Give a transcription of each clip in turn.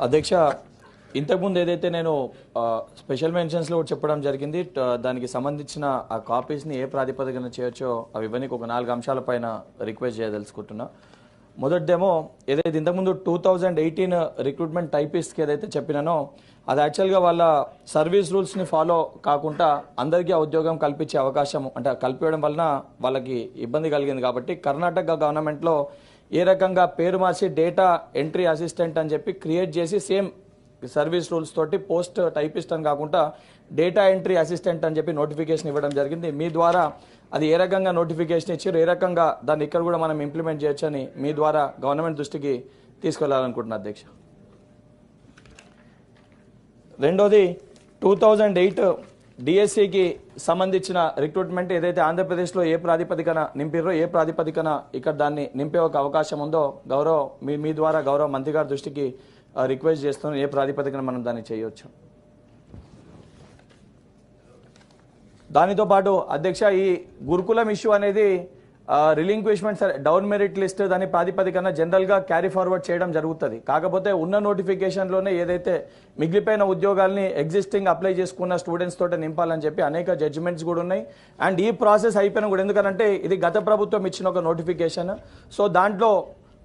అధ్యక్ష ఇంతకుముందు ఏదైతే నేను స్పెషల్ మెన్షన్స్లో కూడా చెప్పడం జరిగింది దానికి సంబంధించిన ఆ కాపీస్ని ఏ ప్రాతిపదికన చేయొచ్చో అవి ఇవన్నీ ఒక నాలుగు అంశాలపైన రిక్వెస్ట్ చేయదలుచుకుంటున్నా. మొదటిదేమో ఏదైతే ఇంతకుముందు టూ థౌజండ్ ఎయిటీన్ రిక్రూట్మెంట్ టైపిస్ట్కి ఏదైతే చెప్పినానో అది యాక్చువల్గా వాళ్ళ సర్వీస్ రూల్స్ని ఫాలో కాకుండా అందరికీ ఆ ఉద్యోగం కల్పించే అవకాశం అంటే కల్పించడం వలన వాళ్ళకి ఇబ్బంది కలిగింది కాబట్టి కర్ణాటక గవర్నమెంట్లో ఏ రకంగా పేరు మార్చి డేటా ఎంట్రీ అసిస్టెంట్ అని చెప్పి క్రియేట్ చేసి సేమ్ సర్వీస్ రూల్స్ తోటి పోస్ట్ టైపిస్ట్ అని కాకుండా డేటా ఎంట్రీ అసిస్టెంట్ అని చెప్పి నోటిఫికేషన్ ఇవ్వడం జరిగింది. మీ ద్వారా అది ఏ రకంగా నోటిఫికేషన్ ఇచ్చారు ఏ రకంగా దాన్ని ఇక్కడ కూడా మనం ఇంప్లిమెంట్ చేయొచ్చని మీ ద్వారా గవర్నమెంట్ దృష్టికి తీసుకెళ్ళాలనుకుంటున్నా అధ్యక్ష. రెండోది టూ థౌజండ్ ఎయిట్ డిఎస్సికి సంబంధించిన రిక్రూట్మెంట్ ఏదైతే ఆంధ్రప్రదేశ్లో ఏ ప్రాతిపదికన నింపిర్రో ఏ ప్రాతిపదికన ఇక్కడ దాన్ని నింపే ఒక అవకాశం ఉందో గౌరవ మీ మీ ద్వారా గౌరవ మంత్రి గారి దృష్టికి రిక్వెస్ట్ చేస్తున్నాం ఏ ప్రాతిపదికన మనం దాన్ని చేయవచ్చు దానితో పాటు అధ్యక్ష ఈ గురుకులం ఇష్యూ అనేది రిలింక్విష్మెంట్ సరే డౌన్ మెరిట్ లిస్ట్ దాని ప్రాతిపదికన జనరల్గా క్యారీ ఫార్వర్డ్ చేయడం జరుగుతుంది. కాకపోతే ఉన్న నోటిఫికేషన్లోనే ఏదైతే మిగిలిపోయిన ఉద్యోగాల్ని ఎగ్జిస్టింగ్ అప్లై చేసుకున్న స్టూడెంట్స్ తోటే నింపాలని చెప్పి అనేక జడ్జిమెంట్స్ కూడా ఉన్నాయి. అండ్ ఈ ప్రాసెస్ అయిపోయిన కూడా ఎందుకంటే ఇది గత ప్రభుత్వం ఇచ్చిన ఒక నోటిఫికేషన్ సో దాంట్లో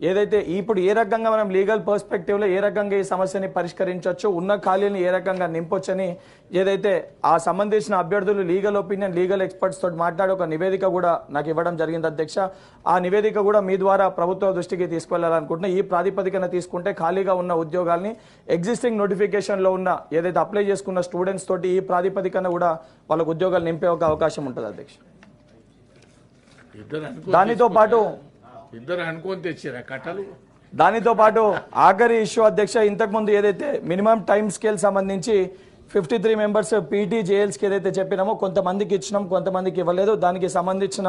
ఏదైతే ఇప్పుడు ఏ రకంగా మనం లీగల్ పర్స్పెక్టివ్లో ఏ రకంగా ఈ సమస్యని పరిష్కరించవచ్చు ఉన్న ఖాళీని ఏ రకంగా నింపొచ్చని ఏదైతే ఆ సంబంధించిన అభ్యర్థులు లీగల్ ఒపీనియన్ లీగల్ ఎక్స్పర్ట్స్ తోటి మాట్లాడి ఒక నివేదిక కూడా నాకు ఇవ్వడం జరిగింది అధ్యక్ష. ఆ నివేదిక కూడా మీ ద్వారా ప్రభుత్వ దృష్టికి తీసుకెళ్ళాలనుకుంటున్నా ఈ ప్రాతిపదికన తీసుకుంటే ఖాళీగా ఉన్న ఉద్యోగాల్ని ఎగ్జిస్టింగ్ నోటిఫికేషన్లో ఉన్న ఏదైతే అప్లై చేసుకున్న స్టూడెంట్స్ తోటి ఈ ప్రాతిపదికన కూడా వాళ్ళకు ఉద్యోగాలు నింపే ఒక అవకాశం ఉంటుంది అధ్యక్ష. దానితో పాటు ఇద్దరు అనుకొని తెచ్చిరా కట్టలు? దానితో పాటు ఆఖరి ఇష్యూ అధ్యక్ష ఇంతకుముందు ఏదైతే మినిమం టైం స్కేల్ సంబంధించి ఫిఫ్టీ త్రీ మెంబర్స్ పీటీ జేఎల్స్కి ఏదైతే చెప్పినామో కొంతమందికి ఇచ్చినాం కొంతమందికి ఇవ్వలేదు. దానికి సంబంధించిన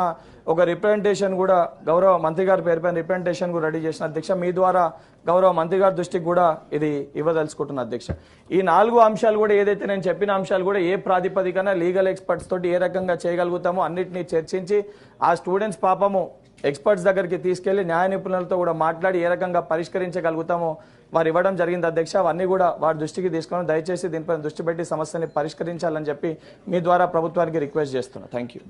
ఒక రిప్రజెంటేషన్ కూడా గౌరవ మంత్రి గారి పేరుపైన రిప్రజెంటేషన్ కూడా రెడీ చేసిన అధ్యక్ష. మీ ద్వారా గౌరవ మంత్రి గారి దృష్టికి కూడా ఇది ఇవ్వదలుచుకుంటున్న అధ్యక్ష. ఈ నాలుగు అంశాలు కూడా ఏదైతే నేను చెప్పిన అంశాలు కూడా ఏ ప్రాతిపదికన లీగల్ ఎక్స్పర్ట్స్ తోటి ఏ రకంగా చేయగలుగుతామో అన్నిటినీ చర్చించి ఆ స్టూడెంట్స్ పాపము ఎక్స్పర్ట్స్ దగ్గరికి తీసుకెళ్ళి న్యాయ నిపుణులతో కూడా మాట్లాడి ఏ రకంగా పరిష్కరించగలుగుతామో వారు ఇవ్వడం జరిగింది అధ్యక్ష. అవన్నీ కూడా వారి దృష్టికి తీసుకొని దయచేసి దీనిపై దృష్టి పెట్టి సమస్యని పరిష్కరించాలని చెప్పి మీ ద్వారా ప్రభుత్వానికి రిక్వెస్ట్ చేస్తున్నా. Thank you